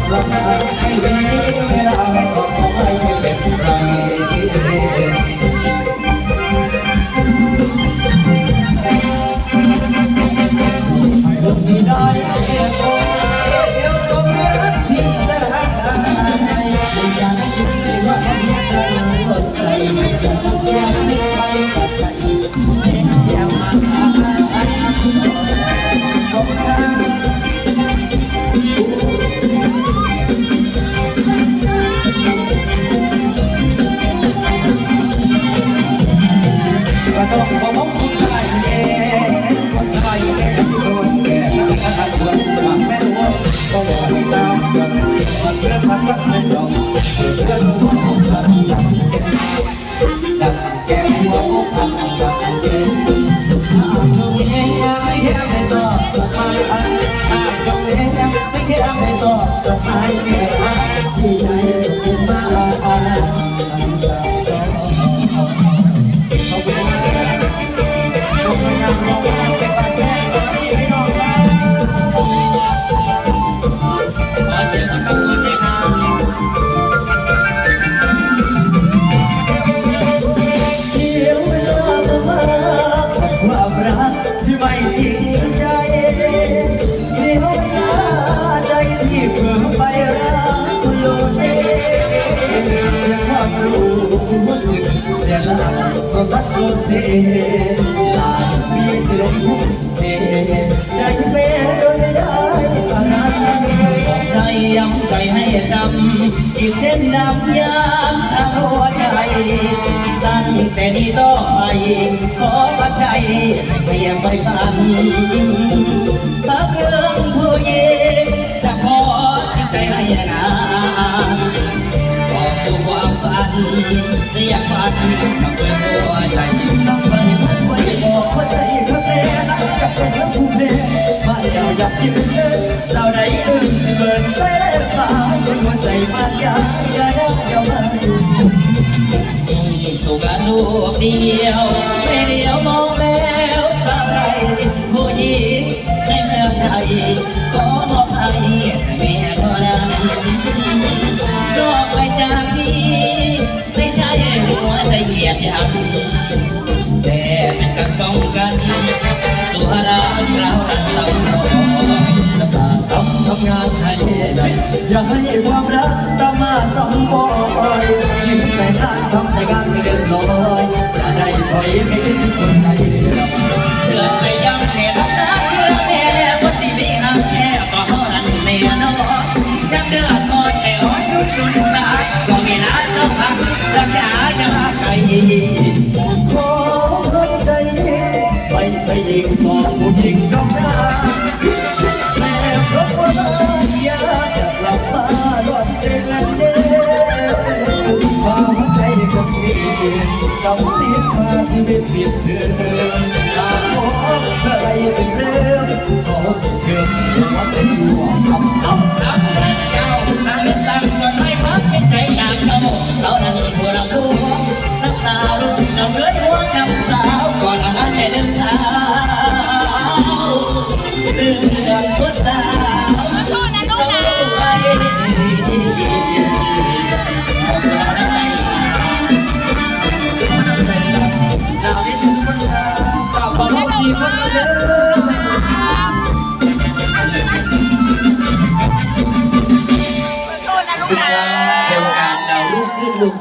อบรักให้มีเวลาก็ไม่เป็นไรไม่ได้ เสียละโซซัดโซเซหลายปีที่ลงทุนเทใจเป็นโดยไม่ได้ขนานบอกใจย้ำใจให้จำอีกเส้นดำยามทางหัวใจตั้งแต่นี้ต่อไปขอปัจจัยให้เพียงไปฝัน อยากฝันกับเพื่อนหัวใจต้องไปพันไว้บอกว่าใจข้างในรักกับเป็นรักผู้เพมาเดียวอยากยืนเดินสาวใดอื่นสิเบิร์นใส่เล็บปากคนหัวใจมากยา ความรักตามมาสองบอยยิ้มแต่ทางทำแต่งานไม่เดินลอยจะได้ถอยไม่ถึงคนใดเธอไม่ยังแค่ทำรัก ล หนึ่ง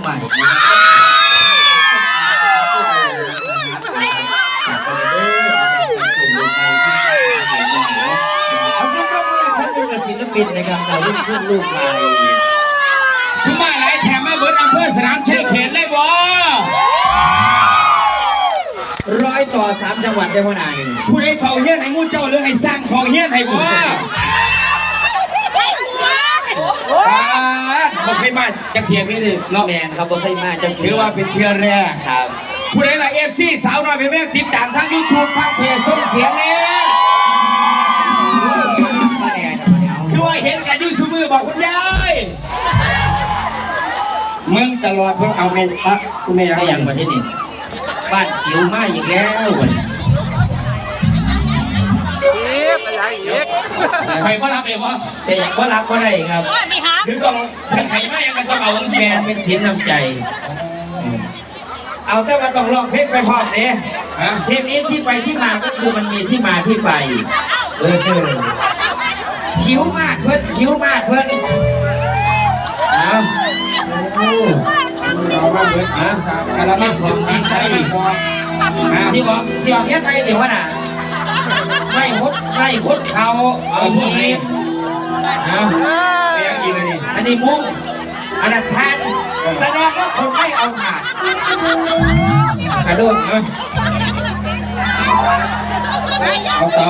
กับศิลปินในะครับดาลูกขึ้นลูกใหม่คุณมาหลายแถมมาเบิร์ดอำเภอสนามชัยเขตเลยบ่ร้อยต่อสามจังหวัดได้พอนายผู้ใดเฝ้าเฮี้ยนให้งูเจ้าหรือให้สร้างเฝ้าเฮี้ยนให้บ่ ให้หัว ปาด บ่เคยมาจักเทียพี่เลยเนาะแมนครับบ่เคยมาจังถือว่าเป็นเชื้อแรกครับผู้ใดล่ะ FC สาวน้อยเป็นแม่ติดตามทาง YouTube ทางเพจส่งเสียงแน่มาแน่ครับมาแน่เอาคือว่าเห็นกันอยู่ซุมือบอกคุณยายมึงตลอดเพิ่งเอาเมนอะคุณแม่ไม่ยัยังงประเทศนี้บ้านขิวมาอีกแล้ววันนี้ ใครก็รับเองวะแต่ยังว่ารักว่าไรครับว่านี่ฮะถึงต้องเป็นไข่ไม่ยังกันต้องเอาทั้งแมสิ้นเป็นศีลน้ำใจ เอาแต่ว่าต้องลองเพลงไปพร้อมเนี่ยเพลงนี้ที่ไปที่มาก็คือมันมีที่มาที่ไปเออเออคิ้วมากเพื่อนคิ้วมากเพื่อนเอาโอ้เอามาเบิดนะคาราเมลของดีไซน์พอฮะสิบอกสิบอกแค่ไทยเดี๋ยววะน่ะ ไม่คดไม่คดเขาเอาทีเอาเรียกอีกเลยนี่อันนี้มุ้งอันนั้นทานแสดงว่าคนไม่เอาถ่านกระโดดเนาะเอาเตา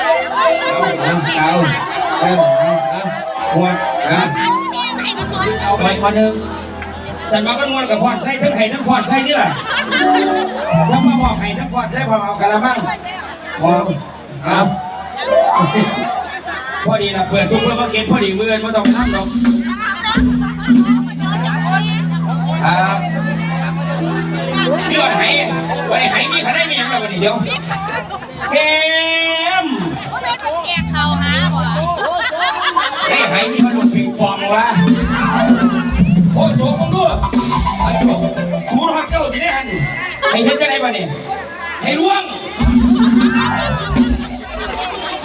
เอาเอาเออเอาขวดนะเอาไปคนหนึ่งฉันมาเป็นมวลกับฟอดไส้ทั้งไห่ทั้งฟอดไส้นี่แหละทั้งมาบอกไห่ทั้งฟอดไส้พอเอากระมัง พอเอาพอดีนะเปิดซุปเปอร์มาร์เก็ตพอดีมือไม่ต้องทำหรอกครับนี่ว่าไห่ไว้ไห่มีใครได้มีอย่างไรวันนี้เดี๋ยวเกมแกเขาหาบ่ไอ้ไห่มีมันหลุดปิงปองวะโอ้โหมึงดูศูนย์หักเก้าสิได้หันให้เห็นจะได้ป่ะเนี่ยให้ล่วง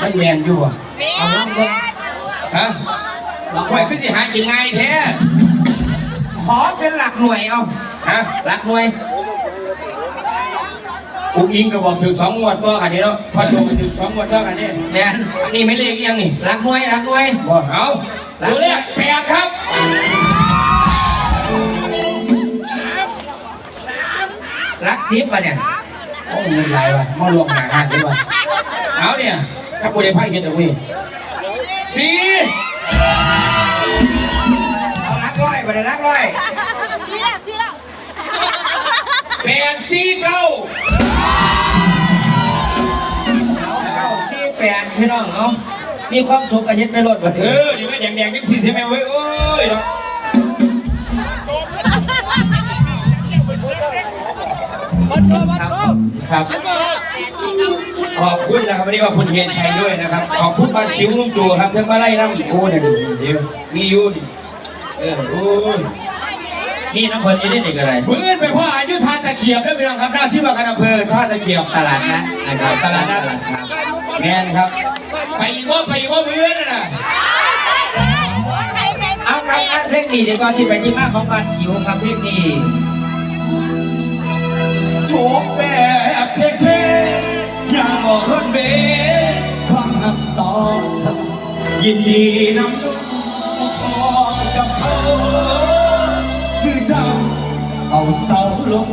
มันแมนอยู่อะเอาลองเบิ่งฮะไว้คือสิหากินง่ายแท้ขอเป็นหลักหน่วยเอาฮะหลักหน่วยอุ้งอิงก็บอกถึงสองงวดตัวกันนี่เนาะพอโทรมาถึงสองงวดตัวกันนี่แมนอันนี้ไม่เลขยังนี่หลักหน่วยหลักหน่วยบอกเอาดูเลขแปดครับหลักสิบป่ะเนี่ย โอ้เงินไหลว่ะมาลวงหาหันดีกว่าเอาเนี่ยถ้ากูได้ไพ่เห็นเอาเว้ยสี่เอาหลักร้อยป่ะเนี่ยหลักร้อยซื้อแล้วซื้อแล้วแปดสี่เก้าเอาเก้าสี่แปดพี่น้องเอามีความสุขกับเฮ็ดไปรถป่ะเอเถอะอเดี๋ยวแดงๆยังสี่สิบแม่เว้ยโอ้ย ครับครับ ขอบคุณนะครับวันนี้ขอบคุณเฮียชัยด้วยนะครับ ขอบคุณบ้านชิวลุงจูครับทั้งมาไล่น้ำโอ้เนี่ยเดี๋ยวมีอยู่ดิเออโอ้ยนี่น้ำเพลินจะได้เด็กอะไรพื้นไปพ่ออายุทานตะเกียบได้ไหมครับหน้าที่ว่าการอำเภอท่าตะเกียบตลาดนัดนะครับตลาดนัดครับแม่นครับ ไปอีกว่าไปอีกว่าพื้นน่ะเอาครับอ่านเพลงนี้ดีกว่าที่ไปที่มาของบ้านขิวครับเพลงนี้ โชคแบบเท่ๆอย่ามองรถเมล์ความหักสองยินดีนำลูกพอกับเขาคือเจ้าเอาเสาลง